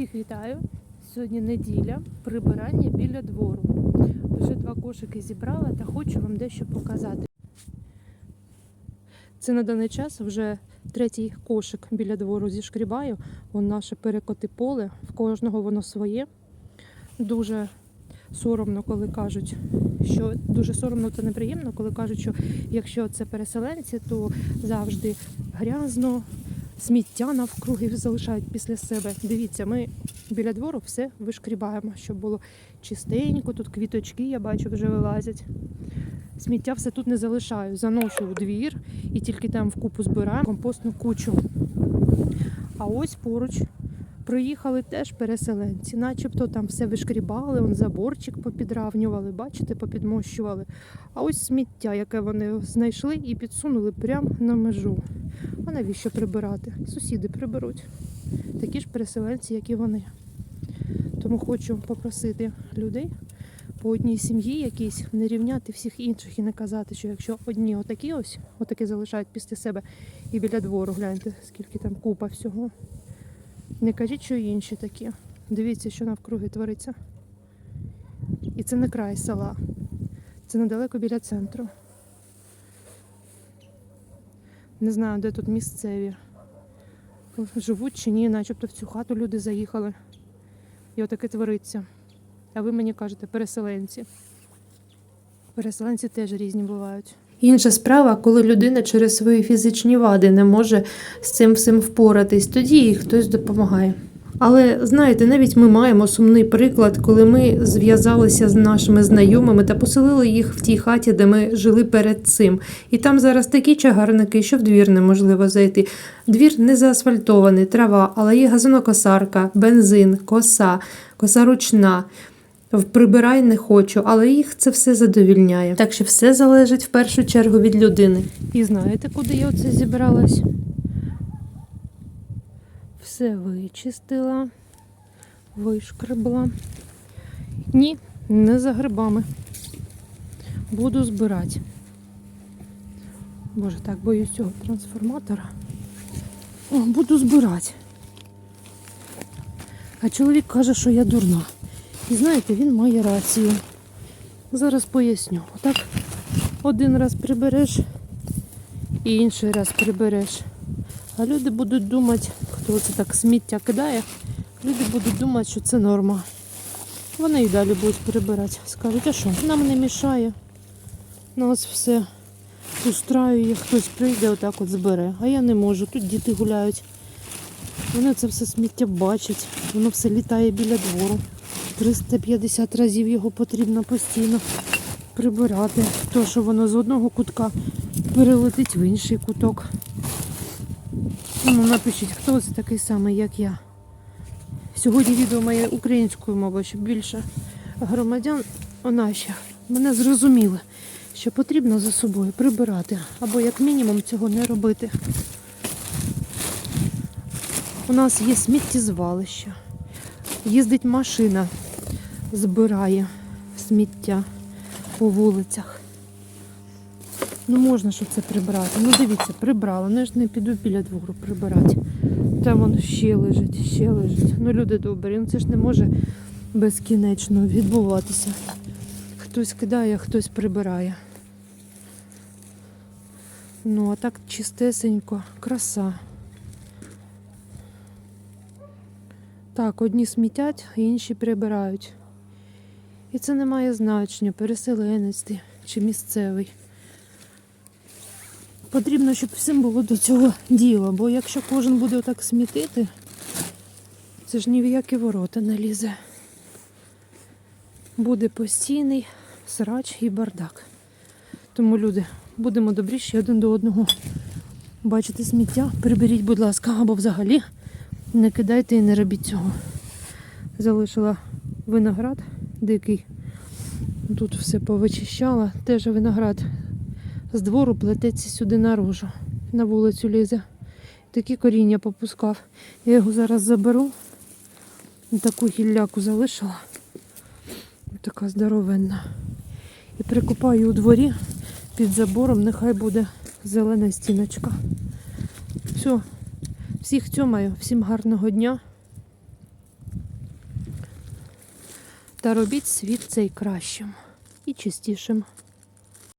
Всіх вітаю. Сьогодні неділя, прибирання біля двору. Вже два кошики зібрала та хочу вам дещо показати. Це на даний час вже третій кошик біля двору зішкрібаю. Вон наше перекоти поле, в кожного воно своє. Дуже соромно, коли кажуть, що дуже соромно та неприємно, коли кажуть, що якщо це переселенці, то завжди грязно, сміття навкруги залишають після себе. Дивіться, ми біля двору все вишкрібаємо, щоб було чистенько. Тут квіточки, я бачу, вже вилазять. Сміття все тут не залишаю. Заношу у двір і тільки там в купу збираю компостну кучу. А ось поруч приїхали теж переселенці, начебто там все вишкрібали, он заборчик попідравнювали, бачите, попідмощували. А ось сміття, яке вони знайшли і підсунули прямо на межу. А навіщо прибирати? Сусіди приберуть. Такі ж переселенці, як і вони. Тому хочу попросити людей по одній сім'ї якійсь не рівняти всіх інших і не казати, що якщо одні отакі ось, отакі залишають після себе і біля двору, гляньте, скільки там купа всього. Не кажіть, що інші такі. Дивіться, що навкруги твориться. І це не край села. Це недалеко біля центру. Не знаю, де тут місцеві. Живуть чи ні, начебто в цю хату люди заїхали. І отаке твориться. А ви мені кажете, переселенці. Переселенці теж різні бувають. Інша справа, коли людина через свої фізичні вади не може з цим всім впоратись, тоді їй хтось допомагає. Але знаєте, навіть ми маємо сумний приклад, коли ми зв'язалися з нашими знайомими та поселили їх в тій хаті, де ми жили перед цим. І там зараз такі чагарники, що в двір неможливо зайти. Двір не заасфальтований, трава, але є газонокосарка, бензин, коса, коса ручна. В прибирай не хочу, але їх це все задовільняє. Так що все залежить в першу чергу від людини. І знаєте, куди я оце зібралась? Все вичистила, вишкребла. Ні, не за грибами. Буду збирати. Боже, так боюсь цього трансформатора. О, буду збирати. А чоловік каже, що я дурна. І знаєте, він має рацію. Зараз поясню. Отак один раз прибереш і інший раз прибереш. А люди будуть думати, хто це так сміття кидає, люди будуть думати, що це норма. Вони і далі будуть прибирати. Скажуть, а що? Нам не мішає. Нас все устраює, хтось прийде, отак от збере. А я не можу. Тут діти гуляють. Вони це все сміття бачать, воно все літає біля двору. 350 разів його потрібно постійно прибирати. То, що воно з одного кутка перелетить в інший куток. Ну, напишіть, хто це такий самий, як я. Сьогодні відео моє українською мовою, щоб більше громадян наших мене зрозуміли, що потрібно за собою прибирати, або як мінімум цього не робити. У нас є сміттєзвалище. Їздить машина, збирає сміття по вулицях. Ну можна ж це прибрати. Ну дивіться, прибрала. Ну я ж не піду біля двору прибирати. Там воно ще лежить, ще лежить. Ну люди добрі, ну це ж не може безкінечно відбуватися. Хтось кидає, хтось прибирає. Ну, а так чистесенько, краса. Так, одні смітять, інші прибирають. І це не має значення, переселенець ти чи місцевий. Потрібно, щоб всім було до цього діло, бо якщо кожен буде отак смітити, це ж ні в які ворота не лізе. Буде постійний срач і бардак. Тому, люди, будемо добріші один до одного. Бачите сміття, приберіть, будь ласка, або взагалі не кидайте і не робіть цього. Залишила виноград дикий. Тут все повичищала. Теж виноград з двору плететься сюди наружу. На вулицю лізе. Такі коріння попускав. Я його зараз заберу. Таку гілляку залишила. Така здоровенна. І прикопаю у дворі під забором, нехай буде зелена стіночка. Все. Всіх цьомаю, всім гарного дня. Та робіть світ цей кращим і чистішим.